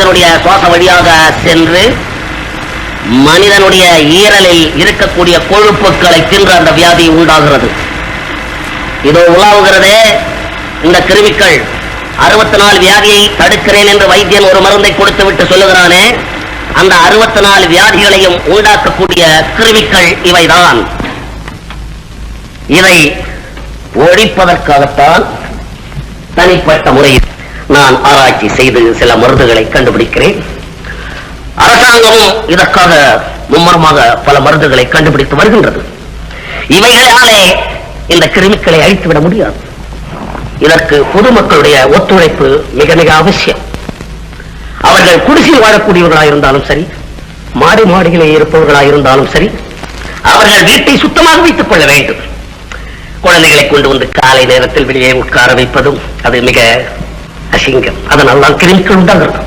மனிதனுடைய சுவாச வழியாக சென்று மனிதனுடைய ஈரலில் இருக்கக்கூடிய கொழுப்புகளை தின்று அந்த வியாதி உண்டாகிறது. இதோ உலாவுகிறதே இந்த கிருமிக்கள் அறுபத்தி நாலு வியாதியை தடுக்கிறேன் என்று வைத்தியன் ஒரு மருந்தை கொடுத்து விட்டு சொல்லுகிறானே அந்த அறுபத்தி நாலு வியாதிகளையும் உண்டாக்கக்கூடிய கிருமிக்கள் இவைதான். இதை ஒழிப்பதற்காகத்தான் தனிப்பட்ட முறையில் நான் ஆராய்ச்சி செய்து சில மருந்துகளை கண்டுபிடிக்கிறேன். அரசாங்கமும் இதற்காக மும்மரமாக பல மருந்துகளை கண்டுபிடித்து வருகின்றது. இவைகளாலே இந்த கிருமிகளை அழித்துவிட முடியாது. இதற்கு பொதுமக்களுடைய ஒத்துழைப்பு மிக மிக அவசியம். அவர்கள் குடிசையில் வாழக்கூடியவர்களாக இருந்தாலும் சரி மாடி மாடிகளே இருப்பவர்களாக இருந்தாலும் சரி அவர்கள் வீட்டை சுத்தமாக வைத்துக் கொள்ள வேண்டும். குழந்தைகளை கொண்டு வந்து காலை நேரத்தில் வெளியே உட்கார வைப்பதும் அது மிக அசிங்கம். அதனால் தான் கிருமிகள் உண்டாகிறது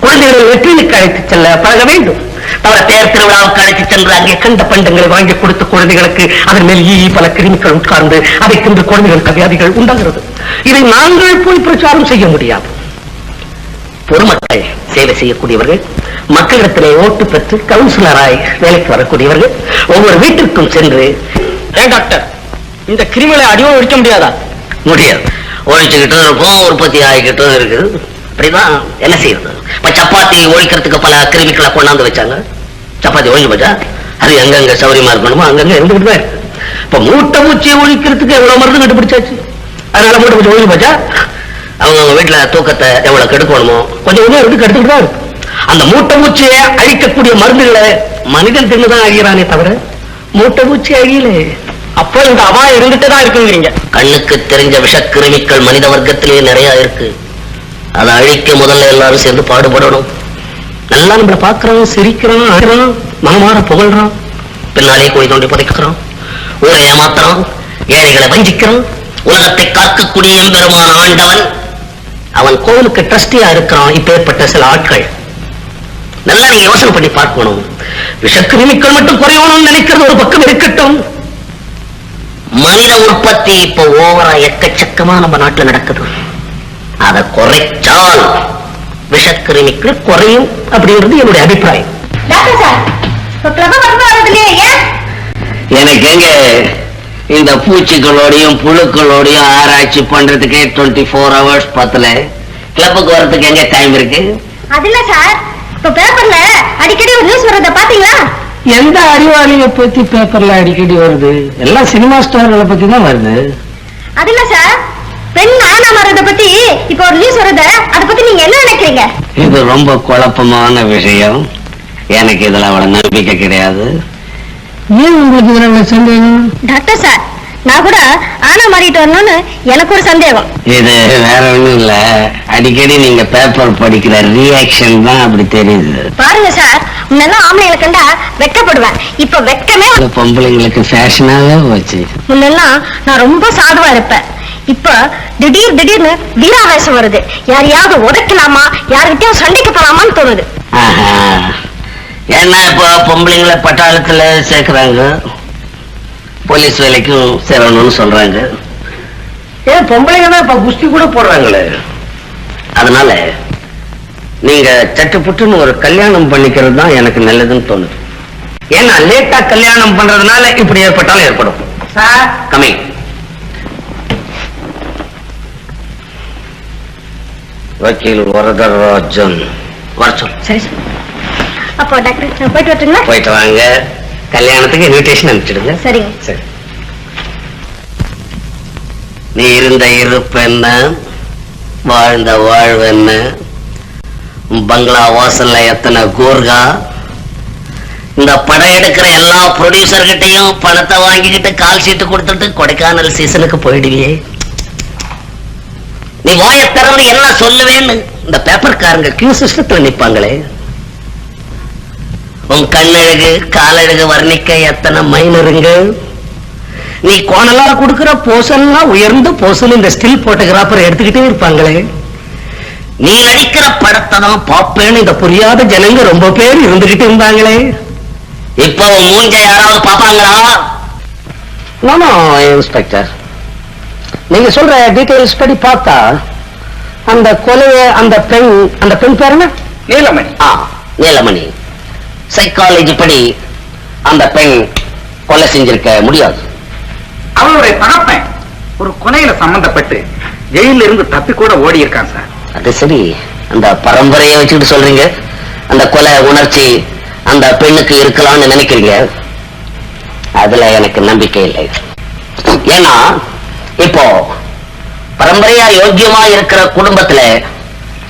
குழந்தைகளை வெற்றிலுக்கு அழைத்துச் செல்ல பழக வேண்டும். பல தேர் திருவிழாவுக்கு அழைத்துச் சென்று அங்கே கண்ட பண்டங்களை வாங்கி கொடுத்த குழந்தைகளுக்கு அதன் மேல் ஈ பல கிருமிகள் உட்கார்ந்து அதை கொண்டு குழந்தைகளுக்கு வியாதிகள் உண்டாகிறது. இதை நாங்கள் போய் பிரச்சாரம் செய்ய முடியாது. பொதுமக்கள் சேவை செய்யக்கூடியவர்கள் மக்களிடத்திலே ஓட்டு பெற்று கவுன்சிலராய் வேலைக்கு வரக்கூடியவர்கள் ஒவ்வொரு வீட்டிற்கும் சென்று டாக்டர் இந்த கிருமிகளை அடியோடு ஒழிக்க முடியாதா? முடியாது. ஒழிச்சுக்கிட்டும் இருக்கும் உற்பத்தி ஆகிக்கிட்டும் இருக்குது அப்படிதான் என்ன செய்யறது? இப்ப சப்பாத்தி ஒழிக்கிறதுக்கு பல கிருமிகளை கொண்டாந்து வச்சாங்க. சப்பாத்தி ஒழிஞ்சு போச்சா? அது எங்கெங்க சௌரியமா இருக்கணுமோ அங்கங்க இருந்துகிட்டு தான் இருக்கு. இப்ப மூட்டை பூச்சியை ஒழிக்கிறதுக்கு எவ்வளவு மருந்து கண்டுபிடிச்சாச்சு? அதனால மூட்டை பூச்சி ஒழிஞ்சு போச்சா? அவங்க அவங்க வீட்டுல தூக்கத்தை எவ்வளவு கெடுக்கணுமோ கொஞ்சம் கொஞ்சம் இருந்து கெடுத்துக்கிட்டு தான் இருக்கு. அந்த மூட்டை பூச்சியை அழிக்கக்கூடிய மருந்துகளை மனிதன் தின்னுதான் அழிகிறானே தவிர மூட்டை பூச்சி அழியலே. அப்போ இந்த அபாயம் இருந்துட்டு தான் இருக்குங்கிறீங்க. கண்ணுக்கு தெரிஞ்ச விஷக்கிருமிகள் மனித வர்க்கத்திலேயே நிறைய இருக்கு. அதை அழிக்க முதல்ல எல்லாரும் சேர்ந்து பாடுபடணும். நல்லா நம்மள பாக்குறோம் சிரிக்கிறோம் அழுறோம் மனமாற புகழ்றோம் பின்னாலே குழி தோண்டி புதைக்கிறோம் ஊரை ஏமாத்துறோம் ஏழைகளை வஞ்சிக்கிறோம் உலகத்தை காக்கக்கூடிய பெருமான ஆண்டவன். அவன் கோவிலுக்கு ட்ரஸ்டியா இருக்கிறான் இப்பேற்பட்ட சில ஆட்கள். நல்லா நீங்க யோசனை பண்ணி பார்க்கணும். விஷக்கிருமிக்கள் மட்டும் குறையணும்னு நினைக்கிறது ஒரு பக்கம் இருக்கட்டும். மனித உற்பத்தி இப்ப ஓவரா எக்கச்சக்கமா நம்ம நாட்டுல நடக்குது. அதை குறைச்சால் விஷக்கிருமிகள் குறையும் அப்படிங்கிறது என்னுடைய அபிப்பிராயம். எனக்கு எங்க இந்த பூச்சிகளோடையும் புழுக்களோடையும் ஆராய்ச்சி பண்றதுக்கே டுவெண்ட்டி ஃபோர் ஹவர்ஸ் பத்தல கிளப்புக்கு வர்றதுக்கு எங்க டைம் இருக்கு? அது இல்ல சார் இப்ப பேப்பர்ல அடிக்கடி ஒரு நியூஸ் வர்றத பாத்தீங்களா எந்த அறிவாளியை பத்தி பேப்பர்ல அடிக்கடி வருது? எல்லாம் சினிமா ஸ்டார்களை பத்தி தான் வருது. அது இல்ல சார்? பெண் ஆனா வர்றத பத்தி இப்ப ஒரு நியூஸ் வருத. அத பத்தி நீங்க என்ன நினைக்கிறீங்க? இது ரொம்ப குழப்பமான விஷயம். எனக்கு இதுல அவ்வளவு நம்பிக்கை கிடையாது. ஏன் உங்களுக்கு இதுல சந்தேகம்? டாக்டர் சார் நான் கூட ஆனா மாறிட்டு வரணும்னு எனக்கு ஒரு சந்தேகம். இது வேற ஒண்ணும் இல்ல. அடிக்கடி நீங்க பேப்பர் படிக்கிற ரியாக்ஷன் தான் அப்படி தெரியுது. பாருங்க சார் முன்னெல்லாம் ஆம்பளைங்களை கண்டா வெக்கப்படுவேன் இப்ப இந்த பொம்பளைங்களுக்கு ஃபேஷனாவே போச்சு. முன்னெல்லாம் நான் ரொம்ப சாதுவா இருப்பேன். இப்ப திடீர் திடீர்னு வீராவேசம் வருது. யாரையாவது உதைக்கலாமா? யாருக்கிட்டயும் சண்டைக்கு போலாமான்னு தோணுது. ஆஹா. ஏன்னா இப்போ பொம்பளைங்களை பட்டாளத்துல சேர்க்கறாங்க? போலீஸ் வேலைக்கும் சேரணும்னு சொல்றாங்க. ஏன் பொம்பளைங்க தான் இப்ப குஸ்தி கூட போடுறாங்களே. அதனால நீங்க சட்டுப்புட்டுன்னு ஒரு கல்யாணம் பண்ணிக்கிறது தான் எனக்கு நல்லதுன்னு தோணுது. ஏன்னா லேட்டா கல்யாணம் பண்றதுனால இப்படி ஏற்பட்டாலும் ஏற்படும். சார்? கம்மி வக்கீல் வரதராஜன். வர சொல் சரி அப்போ டாக்டர் போயிட்டு வரட்டுங்களா? போயிட்டு வாங்க. கல்யாணத்துக்கு இன்விடேஷன் அனுப்பிச்சிடுங்க. சரிங்க. சரி. நீ இருந்த இருப்பு என்ன? வாழ்ந்த வாழ்வு என்ன? பங்களா வாசல்ல எத்தனை கூர்கா? இந்த படம் எடுக்கிற எல்லா ப்ரொடியூசர்கிட்டையும் பணத்தை வாங்கிக்கிட்டு கால் சீட்டு கொடுத்துட்டு கொடைக்கானல் சீசனுக்கு போயிடுவியே. நீ வாயை திறந்து என்ன சொல்லுவேன்னு இந்த பேப்பர்காரங்க கியூ சிஸ்டத்துல நிப்பாங்களே. உன் கண்ணழகு காலழகு வர்ணிக்க எத்தனை மைனருங்க? நீ கோணலால கொடுக்கிற போசெல்லாம் உயர்ந்து போசல் இந்த ஸ்டில் போட்டோகிராஃபர் எடுத்துக்கிட்டே இருப்பாங்களே. நீ நடிக்கிற படத்தை தான் பாப்பேன்னு இந்த புரியாத ஜனங்க ரொம்ப பேர் இருந்துகிட்டு இருந்தாங்களே. இப்போ மூஞ்ச யாராவது பாப்பாங்களா நானும் இன்ஸ்பெக்டர்? நீங்க சொல்ற டீடைல்ஸ் படி பார்த்தா அந்த கொலைய அந்த பெண் அந்த பெண் பேர் என்ன? நீலமணி. ஆ நீலமணி. சைக்காலஜி படி அந்த பெண் கொலை செஞ்சிருக்க முடியாது. அவளுடைய தகப்பன் ஒரு கொலையில சம்பந்தப்பட்டு ஜெயில இருந்து தப்பி கூட ஓடி இருக்கான் சார். அது சரி. அந்த பரம்பரையை வச்சுக்கிட்டு சொல்றீங்க. அந்த கொலை உணர்ச்சி அந்த பெண்ணுக்கு இருக்கலாம்னு நினைக்கிறீங்க. அதுல எனக்கு நம்பிக்கை இல்லை. ஏன்னா இப்போ பரம்பரையா யோக்கியமா இருக்கிற குடும்பத்துல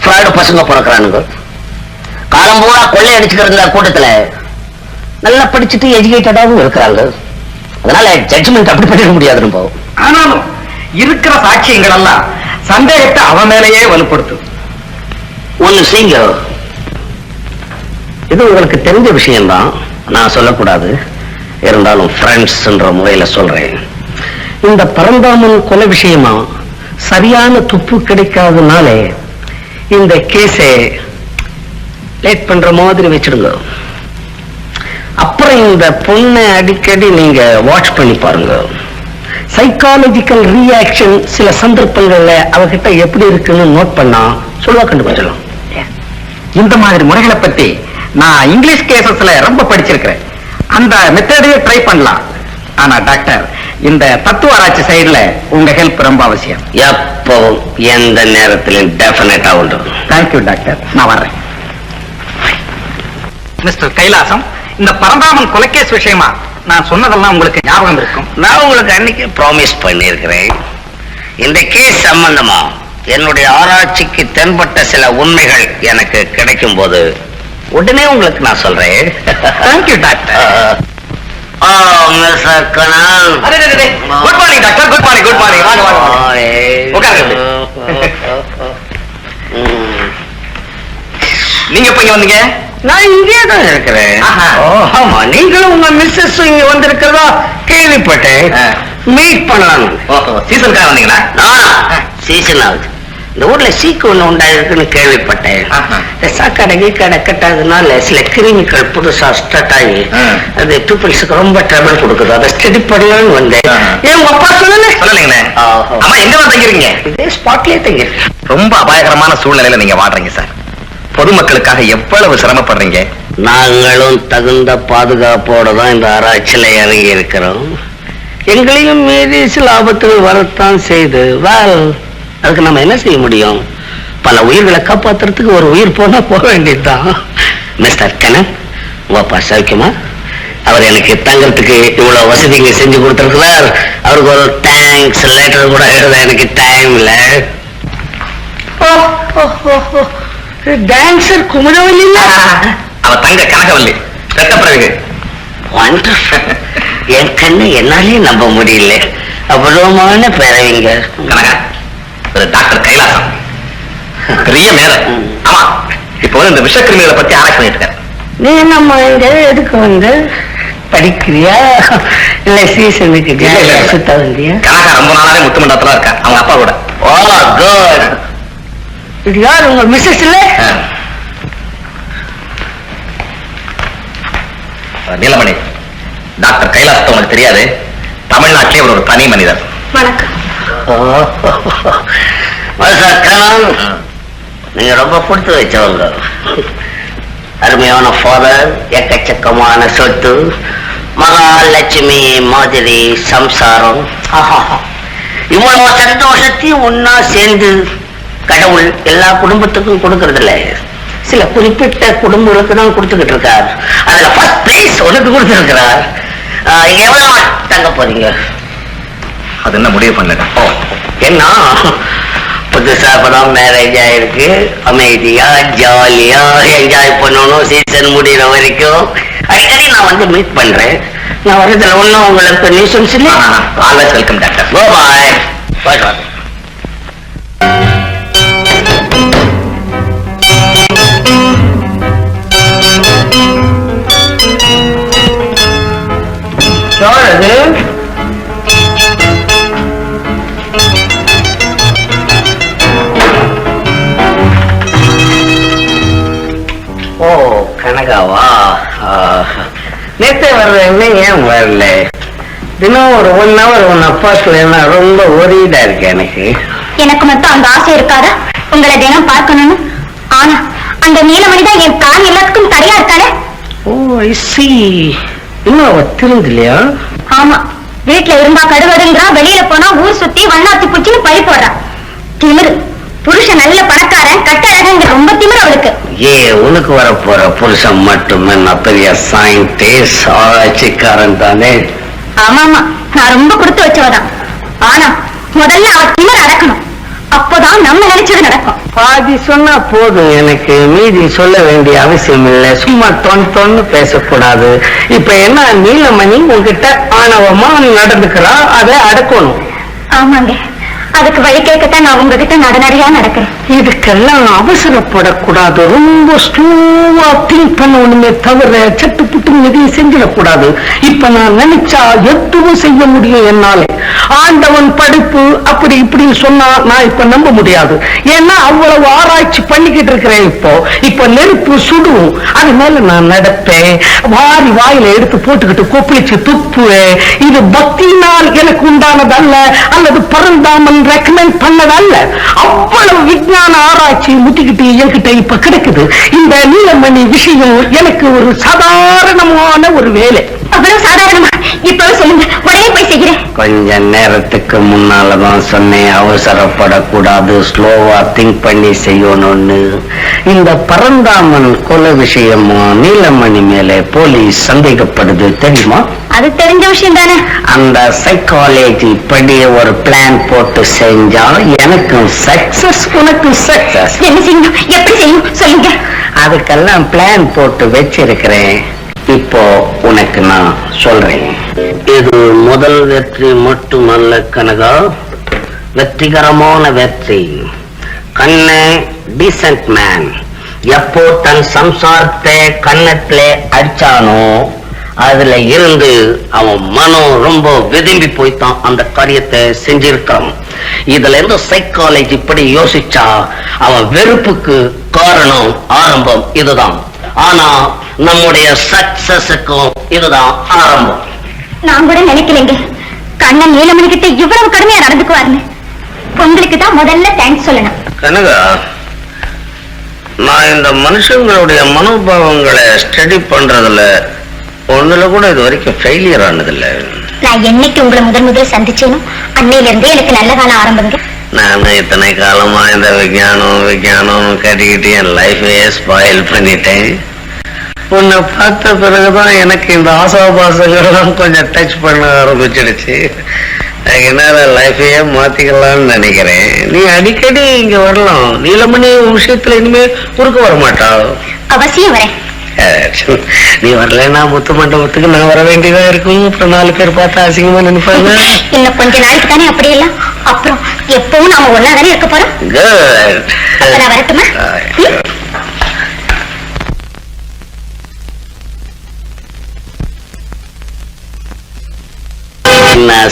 ஃப்ராடு பசங்க பிறக்கிறானுங்க. காலம் பூரா கொள்ளை அடிச்சுக்கிற கூட்டத்துல நல்லா படிச்சுட்டு எஜுகேட்டடாகவும் இருக்கிறாங்க அதனால ஜட்ஜ்மெண்ட் அப்படி பண்ணிட முடியாது நம்ம. ஆனாலும் இருக்கிற சாட்சியங்கள் எல்லாம் சந்தேகத்தை அவன் மேலேயே வலுப்படுத்தும். ஒண்ணு செய்யுங்க. இது உங்களுக்கு தெரிஞ்ச விஷயம்தான். நான் சொல்லக்கூடாது. இருந்தாலும் ஃப்ரெண்ட்ஸ்ன்ற முறையில சொல்றேன். இந்த பரந்தாமன் கொலை விஷயமா சரியான துப்பு கிடைக்காதனாலே இந்த கேஸை லேட் பண்ற மாதிரி வச்சிடுங்க. அப்புறம் இந்த பொண்ணை அடிக்கடி நீங்க வாட்ச் பண்ணி பாருங்க. சைக்காலஜிக்கல் ரியாக்ஷன் சில சந்தர்ப்பங்கள்ல அவகிட்ட எப்படி இருக்குன்னு நோட் பண்ணா சொல்லுவா கண்டுபிடிச்சிடலாம். இந்த மாதிரி முறைகளை பத்தி நான் இங்கிலீஷ் கேசஸ்ல ரொம்ப படிச்சிருக்கிறேன். அந்த மெத்தடையே ட்ரை பண்ணலாம். ஆனா டாக்டர் இந்த தத்துவ ஆராய்ச்சி சைடுல உங்க ஹெல்ப் ரொம்ப அவசியம். எப்பவும் எந்த நேரத்திலும் டெஃபினட்டா உண்டு. தேங்க்யூ டாக்டர் நான் வர்றேன். மிஸ்டர் கைலாசம் இந்த பரந்தாமன் கொலைகேஸ் விஷயமா நான் சொன்னதெல்லாம் உங்களுக்கு ஞாபகம் இருக்கும். நான் உங்களுக்கு அன்னைக்கு ப்ராமிஸ் பண்ணியிருக்கிறேன். இந்த கேஸ் சம்பந்தமா என்னுடைய ஆராய்ச்சிக்கு தென்பட்ட சில உண்மைகள் எனக்கு கிடைக்கும் போது உடனே உங்களுக்கு நான் சொல்றேன். தேங்க்யூ டாக்டர் ஆ மிஸ்டர் கனல் good morning doctor good morning good morning வாங்க வாங்க வாங்க. உட்காருங்க. ம். நீங்க எப்ப இங்க வந்தீங்க? நான் இங்கே தான் இருக்கிறேன். ஆமா நீங்களும் உங்க மிஸ்ஸஸ் இங்க வந்திருக்கிறதா கேள்விப்பட்டேன். மீட் பண்ணலாம் ஓஹோ சீசனுக்காக வந்தீங்களா? சீசன் ஆகுது. இந்த ஊர்ல சீக்கு ஒண்ணு உண்டாயிருக்குன்னு கேள்விப்பட்டேன். சாக்கடை கீக்கடை கட்டாதனால சில கிருமிகள் புதுசா ஸ்டார்ட் ஆகி. அது பீப்புள்ஸுக்கு ரொம்ப ட்ரபிள் கொடுக்குது. அதை ஸ்டடி பண்ணலாம்னு வந்தேன். ஏன் உங்க அப்பா சொல்லல. சொல்லலைங்களே. ஆமா எங்க தங்கிருக்கீங்க இதே ஸ்பாட்லயே தங்க ரொம்ப அபாயகரமான சூழ்நிலையில நீங்க வாடுறீங்க சார். பொதுமக்களுக்காக எவ்வளவு சிரமப்படுறீங்க? நாங்களும் தகுந்த பாதுகாப்போட தான் இந்த ஆராய்ச்சியில இறங்கி இருக்கிறோம். எங்களையும் மீறி சில ஆபத்துகள் வரத்தான் செய்து வேல் அதுக்கு நம்ம என்ன செய்ய முடியும்? பல உயிர்களை காப்பாத்துறதுக்கு ஒரு உயிர் போனா போக வேண்டியதுதான். மிஸ்டர் கனன் உங்க அப்பா சௌக்கியமா அவர் எனக்கு தங்கறதுக்கு இவ்வளவு வசதிங்க செஞ்சு கொடுத்திருக்கிறார். அவருக்கு ஒரு தேங்க்ஸ் லெட்டர் கூட எழுத எனக்கு டைம் இல்ல. டான்சர் குமரவல்லி அவ தங்க கனகவல்லி. ரத்தப்பிறகு Wonderful. என் கண்ணு என்னாலே நம்ப முடியல. அவ்வளவுமான பிறவிங்க. கனகா ஒரு டாக்டர் கைலாசம். பெரிய மேதம் ம். ஆமா இப்போ இந்த விஷக்கிருமிகளை பத்தி ஆராய்ச்சி பண்ணிட்டு இருக்காரு. நீ நம்ம இங்க எதுக்கு வந்து? படிக்கிறியா? இல்ல சீசனுக்கு. சுத்த வந்தியா? கனகா ரொம்ப நாளாவே முத்துமண்டலத்துல இருக்கா. அவங்க அப்பா கூட. ஓ குட் இது யார் உங்க மிஸ்ஸஸ் இல்ல. நீலமணி டாக்டர் கைலாசத்தை உனக்கு தெரியாது. தமிழ்நாட்டிலே ஒரு தனி மனிதர். வணக்கம். நீங்க ரொம்ப கொடுத்து வச்சவங்க. அருமையான ஃபாதர் எக்கச்சக்கமான சொத்து மகாலட்சுமி மாதிரி சம்சாரம். இவ்வளவு சந்தோஷத்தையும் ஒன்னா சேர்ந்து கடவுள் எல்லா குடும்பத்துக்கும் கொடுக்கறது இல்ல சில குறிப்பிட்ட குடும்பங்களுக்கு தான் கொடுத்துக்கிட்டு இருக்கார். அதுல ஃபர்ஸ்ட் பிளேஸ் உனக்கு கொடுத்துருக்கிறார். எவ்வளவு தங்க போறீங்க? அது என்ன முடிவு பண்ணல என்ன? புதுசா இப்பதான் மேரேஜ் ஆயிருக்கு. அமைதியா ஜாலியா என்ஜாய் பண்ணணும் சீசன் முடிகிற வரைக்கும். அடிக்கடி நான் வந்து மீட் பண்றேன். நான் வரதுல ஒண்ணும் உங்களுக்கு நியூசன்ஸ் இல்லை. Always welcome doctor go bye bye bye யாரது ஓ கனகாவா? நேத்தே வர்றேன்னு ஏன் வரல? தினம் ஒரு ஒன் ஹவர் ஒன் அப்பாஸ்ல ரொம்ப ஒரீடா இருக்கு எனக்கு. எனக்கு மட்டும் அந்த ஆசை இருக்காதா? உங்களை தினம் பார்க்கணும்னு? ஆனா அந்த நீலமணி தான் என் பிளான் எல்லாத்துக்கும் தடையா இருக்காளே ஓ ஐ சி இன்னும் அவ திருந்தலையா? ஆமா. வீட்டுல இருந்தா கடுவடுங்கிறா வெளியில போனா ஊர் சுத்தி வண்ணாத்தி பூச்சின்னு பழி போடுறா. திமிரு. புருஷன் நல்ல பணக்காரன் கட்டழகுங்க ரொம்ப திமிரு அவளுக்கு. ஏ உனக்கு வர போற புருஷன் மட்டும் என்ன பெரிய சயின்டிஸ்ட் ஆராய்ச்சிக்காரன் தானே. ஆமா ஆமா நான் ரொம்ப கொடுத்து வச்சவதான். ஆனா முதல்ல அவ திமிர அடக்கணும். அப்போதான் நம்ம நினைச்சது நடக்கும். பாதி சொன்னா போதும். எனக்கு மீதி சொல்ல வேண்டிய அவசியம் இல்லை. சும்மா தொன் தொன்னு பேசக்கூடாது. இப்ப என்ன நீலமணி உன்கிட்ட ஆணவமா நடந்துக்கிறா? அதை அடக்கணும். ஆமாங்க. அதுக்கு வழி கேட்கத்தான் நான் உங்ககிட்ட நடநடையா நடக்கிறேன். இதுக்கெல்லாம் அவசரப்படக்கூடாது. ரொம்ப ஸ்லோவா திங்க் பண்ணணுமே தவிர சட்டு புட்டு எதையும் செஞ்சிடக்கூடாது. இப்ப நான் நினைச்சா எதுவும் செய்ய முடியும் என்னால. ஆண்டவன் படிப்பு அப்படி இப்படின்னு சொன்னா நான் இப்ப நம்ப முடியாது. ஏன்னா அவ்வளவு ஆராய்ச்சி பண்ணிக்கிட்டு இருக்கிறேன் இப்போ. இப்ப நெருப்பு சுடும். அது மேல நான் நடப்பேன். வாரி வாயில எடுத்து போட்டுக்கிட்டு கொப்பளிச்சு துப்புவேன். இது பக்தியினால் எனக்கு உண்டானதல்ல. அல்லது பரந்தாமன் ரெக்கமெண்ட் பண்ணதல்ல. அவ்வளவு விஞ்ஞான ஆராய்ச்சி முட்டிக்கிட்டு என்கிட்ட இப்ப கிடைக்குது. இந்த நீலமணி விஷயம் எனக்கு ஒரு சாதாரணமான ஒரு வேலை. அவ்வளவு சாதாரணமா? இப்பவே சொல்லுங்க. உடனே போய் செய்கிறேன். கொஞ்ச நேரத்துக்கு முன்னாலதான் சொன்னேன் அவசரப்படக்கூடாது ஸ்லோவா திங்க் பண்ணி செய்யணும்னு. இந்த பரந்தாமன் கொலை விஷயமா நீலமணி மேல போலீஸ் சந்தேகப்படுது தெரியுமா? அது தெரிஞ்ச விஷயம் தானே? அந்த சைக்காலஜி படி ஒரு பிளான் போட்டு செஞ்சா எனக்கும் சக்சஸ் உனக்கும் சக்சஸ் என்ன செய்யணும் எப்படி செய்யணும் சொல்லுங்க. அதுக்கெல்லாம் பிளான் போட்டு வச்சிருக்கிறேன். இப்போ உனக்கு நான் சொல்றேன். இது முதல் வெற்றி மட்டுமல்ல கனகா. வெற்றிகரமான வெற்றி. கண்ணே டீசன்ட் மேன் எப்போ தன் சம்சாரத்தை கன்னத்திலே அடிச்சானோ அதுல இருந்து அவன் மனம் ரொம்ப விரும்பி போய்த்தான் அந்த காரியத்தை செஞ்சிருக்கான் இதுல இருந்து சைக்காலஜி படி யோசிச்சா அவன் வெறுப்புக்கு காரணம் ஆரம்பம் இதுதான். ஆனா நம்முடைய சக்சஸுக்கும் இதுதான் ஆரம்பம். நான் கூட நினைக்கலைங்க. கண்ணன் நீலமணி கிட்ட இவ்வளவு கடுமையா நடந்துக்குவாருன்னு. உங்களுக்கு தான் முதல்ல தேங்க்ஸ் சொல்லணும். கனகா நான் இந்த மனுஷங்களுடைய மனோபாவங்களை ஸ்டடி பண்றதுல ஒண்ணுல கூட இது வரைக்கும் ஃபெயிலியர் ஆனதில்ல. நான் என்னைக்கு உங்களை முதல் முதல் சந்திச்சேனோ அன்னையில இருந்தே எனக்கு நல்ல காலம் ஆரம்பங்க. நான் இத்தனை காலமா இந்த விஞ்ஞானம் விஞ்ஞானம் கட்டிக்கிட்டு என் லைஃபையே ஸ்பாயில் பண்ணிட்டேன். உன்னை பார்த்த பிறகுதான் எனக்கு இந்த ஆசாபாசங்கள்லாம் கொஞ்சம் டச் பண்ண ஆரம்பிச்சிடுச்சு. அதனால லைஃபையே மாத்திக்கலாம்னு நினைக்கிறேன். நீ அடிக்கடி இங்க வரலாம். நீலமணி விஷயத்துல இனிமே குறுக்க வர மாட்டா அவசியம் வரேன். நீ வரலைன்னா முத்து மண்டபத்துக்கு நான் வர வேண்டியதா இருக்கும். அப்புறம் நாலு பேர் பார்த்தா அசிங்கமா நினைப்பாங்க. இன்னும் கொஞ்ச நாளைக்கு தானே அப்படி எல்லாம் அப்புறம் எப்பவும் நாம ஒன்னா தானே இருக்க போறோம்? நான் வரட்டுமா?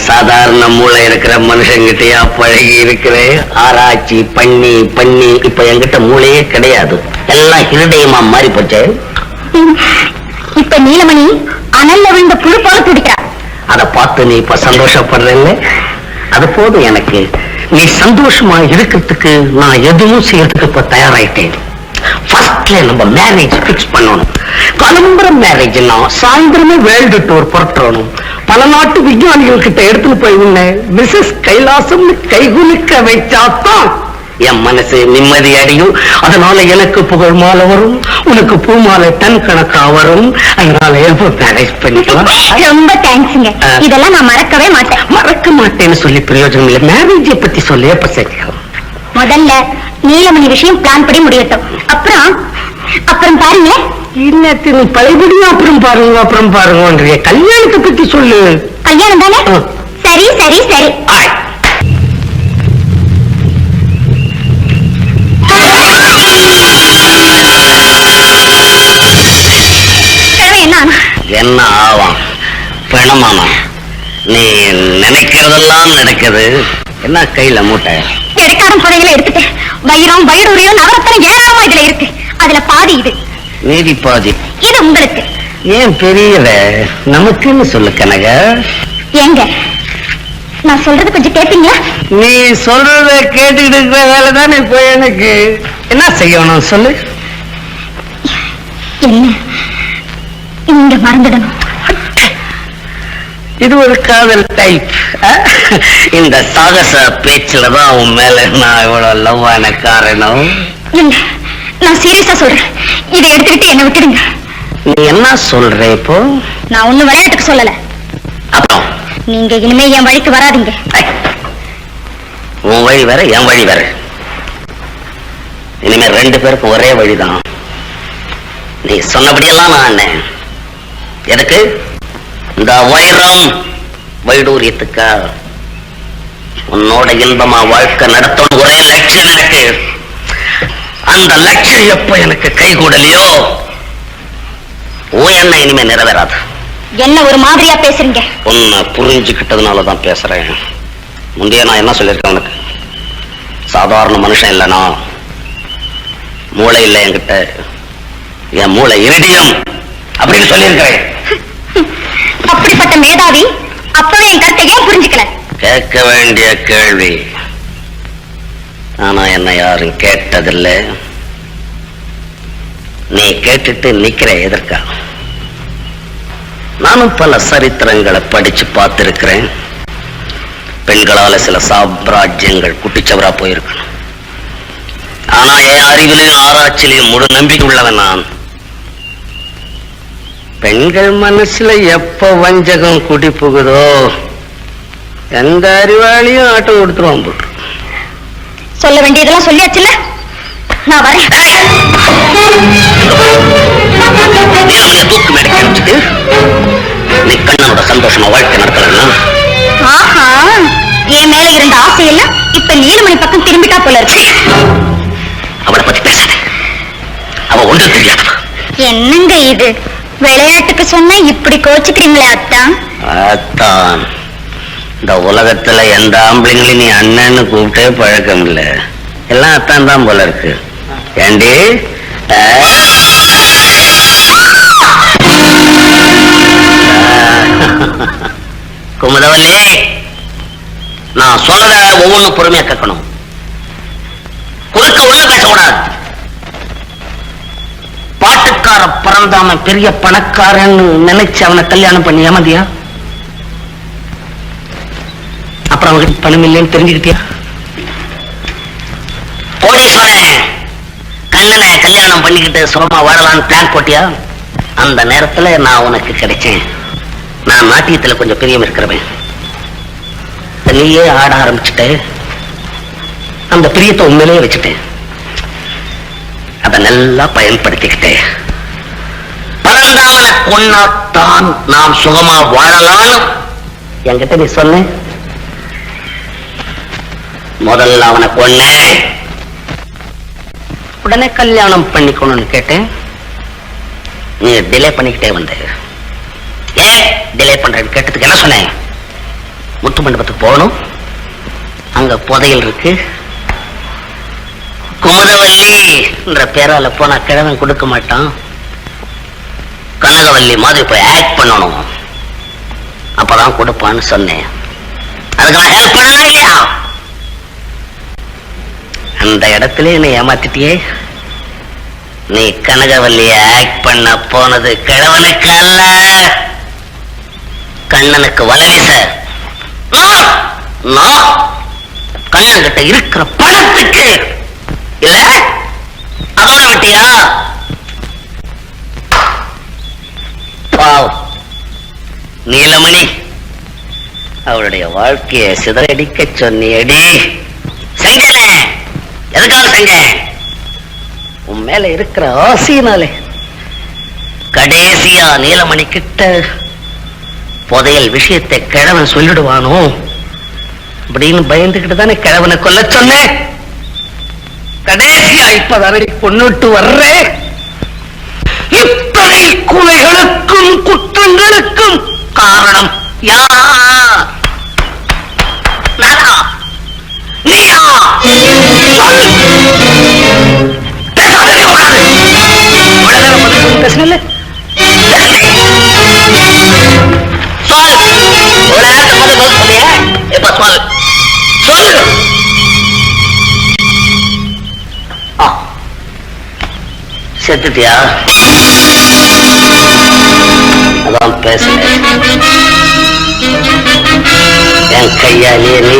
சாதாரண மூளை இருக்கிற மனுஷங்கிட்டயா பழகி இருக்கிறேன் ஆராய்ச்சி பண்ணி பண்ணி இப்ப என்கிட்ட மூளையே கிடையாது. எல்லாம் ஹிருதயமா மாறி போச்சு இப்ப நீலமணி அனல்ல விழுந்த புழு போல துடிக்கிறா அதை பார்த்து நீ இப்ப சந்தோஷப்படுறல்ல அது போதும் எனக்கு. நீ சந்தோஷமா இருக்கிறதுக்கு நான் எதுவும் செய்யறதுக்கு இப்ப தயாராயிட்டேன். ஃபர்ஸ்ட்ல நம்ம மேரேஜ் ஃபிக்ஸ் பண்ணணும். கிளம்புற மேரேஜ்னா சாயந்தரமே வேர்ல்டு டூர் புறப்படணும். பல நாட்டு விஞ்ஞானிகள் கிட்ட எடுத்துட்டு போய் உன்னை மிஸ்ஸஸ் கைலாசம்னு கைகுலுக்க வைச்சாத்தான் என் மனசு நிம்மதி அடையும். அதனால எனக்கு புகழ் மாலை வரும். உனக்கு பூ மாலை டன் கணக்கா வரும். அதனால மேரேஜ் பண்ணிக்கலாம். ரொம்ப தேங்க்ஸ்ங்க. இதெல்லாம் நான் மறக்கவே மாட்டேன். மறக்க மாட்டேன்னு சொல்லி பிரயோஜனம் இல்லை. மேரேஜை பத்தி சொல்லி எப்ப செஞ்சுக்கலாம் முதல்ல நீலமணி விஷயம் பிளான் படி முடியட்டும். அப்புறம் அப்புறம் பாருங்க இன்னத்து நீ பழையபடியும் அப்புறம் பாருங்க அப்புறம் பாருங்க கல்யாணத்தை பத்தி சொல்லு. கல்யாணம் தானே. சரி சரி சரி. என்ன ஆவாம் பிணமாமா நீ நினைக்கிறதெல்லாம் நடக்குது. என்ன கையில மூட்டை? இடைக்காரம் புதைகளை எடுத்துட்டு. வைரம் வைடூரியம் நவரத்தனம் ஏராளமா இதுல இருக்கு. அதுல பாதி இது. நீதி பாதி. இது உங்களுக்கு. ஏன் பெரியல நமக்குன்னு சொல்லு கனக. ஏங்க நான் சொல்றது கொஞ்சம் கேப்பீங்களா? நீ சொல்றத கேட்டுக்கிட்டு இருக்கிற வேலை தானே இப்போ எனக்கு. என்ன செய்யணும் சொல்லு. என்ன? நீங்க மறந்துடணும். இது ஒரு காதல் டைப் இந்த சாகச பேச்சுல தான் உன் மேல நான் இவ்வளவு லவ்வான காரணம். இல்ல நான் சீரியஸா சொல்றேன். இதை எடுத்துக்கிட்டு என்ன விட்டுடுங்க. நீ என்ன சொல்ற இப்போ? நான் ஒண்ணும் விளையாட்டுக்கு சொல்லல. அப்புறம்? நீங்க இனிமே என் வழிக்கு வராதீங்க. உன் வழி வேற என் வழி வேற. இனிமே ரெண்டு பேருக்கும் ஒரே வழிதான். நீ சொன்னபடியெல்லாம் நான் எதுக்கு இந்த வைரம் வைடூரியத்துக்கா உன்னோட இன்பமா வாழ்க்கை நடத்தணும் ஒரே லட்சியம் எனக்கு. அந்த லட்சியம் எப்போ எனக்கு கை கூடலையோ உன் எண்ணம் இனிமே நிறைவேறாது. என்ன ஒரு மாதிரியா பேசுறீங்க? உன்னை புரிஞ்சுக்கிட்டதுனால தான் பேசுறேன். முந்தைய நான் என்ன சொல்லியிருக்கேன் உனக்கு? சாதாரண மனுஷன் இல்லைனா மூளை இல்லை என்கிட்ட. என் மூளை இரிடியம் அப்படின்னு சொல்லியிருக்கிறேன். அப்படிப்பட்ட மேதாவி அப்பவே என் கருத்தை ஏன் புரிஞ்சுக்கல? கேட்க வேண்டிய கேள்வி. ஆனா என்ன யாரும் கேட்டதில்லை. நீ கேட்டுட்டு நிக்கிற எதற்கா? நானும் பல சரித்திரங்களை படிச்சு பார்த்திருக்கிறேன். பெண்களால சில சாம்ராஜ்யங்கள் குட்டிச்சவரா போயிருக்கணும். ஆனா என் அறிவிலையும் ஆராய்ச்சியிலையும் முழு நம்பிக்கை உள்ளவன் நான். பெண்கள் மனசுல எப்ப வஞ்சகம் குடி புகுதோ எந்த அறிவாளியும் ஆட்டம் கொடுத்துருவான் போட்டு சொல்ல வேண்டியதெல்லாம் சொல்லியாச்சுல்ல? நான் வரேன். நீ கண்ணனோட சந்தோஷமா வாழ்க்கை நடத்தலன்னா ஆஹா என் மேல இருந்த ஆசையெல்லாம் இப்ப நீலமணி பக்கம் திரும்பிட்டா போல இருக்கு. அவளை பத்தி பேசாத. அவ ஒன்றும் தெரியாதவ. என்னங்க இது? விளையாட்டுக்கு சொன்னா இப்படி கோச்சுக்கிறீங்களே அத்தான் அத்தான். இந்த உலகத்துல எந்த ஆம்பளைங்களையும் நீ அண்ணன்னு கூப்பிட்டே பழக்கம் இல்ல எல்லாம் அத்தான் தான் போல இருக்கு. ஏண்டி? குமுதவல்லி நான் சொல்றத ஒவ்வொன்றும் பொறுமையா கேட்கணும். குறுக்க உள்ள பேசக்கூடாது. பாட்டுக்கார பிறந்தாம பெரிய பணக்காரன்னு நினைச்சு அவனை கல்யாணம் பண்ணி ஏமாந்தியா அப்புறம் அவனுக்கு பணம் இல்லைன்னு தெரிஞ்சுக்கிட்டியா? கோடீஸ்வரன் கண்ணனை கல்யாணம் பண்ணிக்கிட்டு சுகமா வாழலாம்னு பிளான் போட்டியா? அந்த நேரத்துல நான் உனக்கு கிடைச்சேன். நான் நாட்டியத்துல கொஞ்சம் பிரியம் இருக்கிறவன். நீயே ஆட ஆரம்பிச்சுட்டு அந்த பிரியத்தை உண்மையிலேயே வச்சுட்டேன். அதை நல்லா பயன்படுத்திக்கிட்டேன் பறந்தாமனை கொண்டாத்தான் நாம் சுகமா வாழலாம். என்கிட்ட நீ சொன்ன. முதல்ல அவனை கொன்னேன் உடனே கல்யாணம் பண்ணிக்கணும்னு கேட்டேன். நீ டிலே பண்ணிக்கிட்டே வந்த. ஏ டிலே பண்றேன்னு கேட்டதுக்கு என்ன சொன்னேன்? முத்து மண்டபத்துக்கு போகணும். அங்க புதையல் இருக்கு. குமுதவல்லி என்ற பேரால போனா கிழவன் கொடுக்க மாட்டான். கனகவல்லி மாதிரி போய் ஆக்ட் பண்ணணும். அப்பதான் கொடுப்பான்னு சொன்னேன். அதுக்கெல்லாம் ஹெல்ப் பண்ணனா இல்லையா? அந்த இடத்துல என்னை ஏமாத்திட்டியே. நீ கனகவல்லிய ஆக்ட் பண்ண போனது கிழவனுக்கு அல்ல கண்ணனுக்கு வலவீச நான் கண்ணன் கிட்ட இருக்கிற பணத்துக்கு இல்ல அதோட விட்டியா பாவம் நீலமணி அவளுடைய வாழ்க்கையை சிதறடிக்க சொன்னியடி. செஞ்சனே எதுக்காக செஞ்சேன் உன் மேல இருக்கிற ஆசையினாலே. கடைசியா நீலமணி கிட்ட புதையல் விஷயத்தை கிழவன் சொல்லிடுவானோ? அப்படின்னு பயந்துகிட்டு தானே கிழவனை கொல்ல சொன்னேன். கடைசியா இப்பதானே பொண்ணுட்டு வர்றேன். இத்தனை குலைகளுக்கும் குற்றங்களுக்கும் காரணம் யார்? நானா? நீயா? சொல். இப்ப சொல். செத்துட்டியா? அதான் பேசுறேன் என் கையாலேயே நீ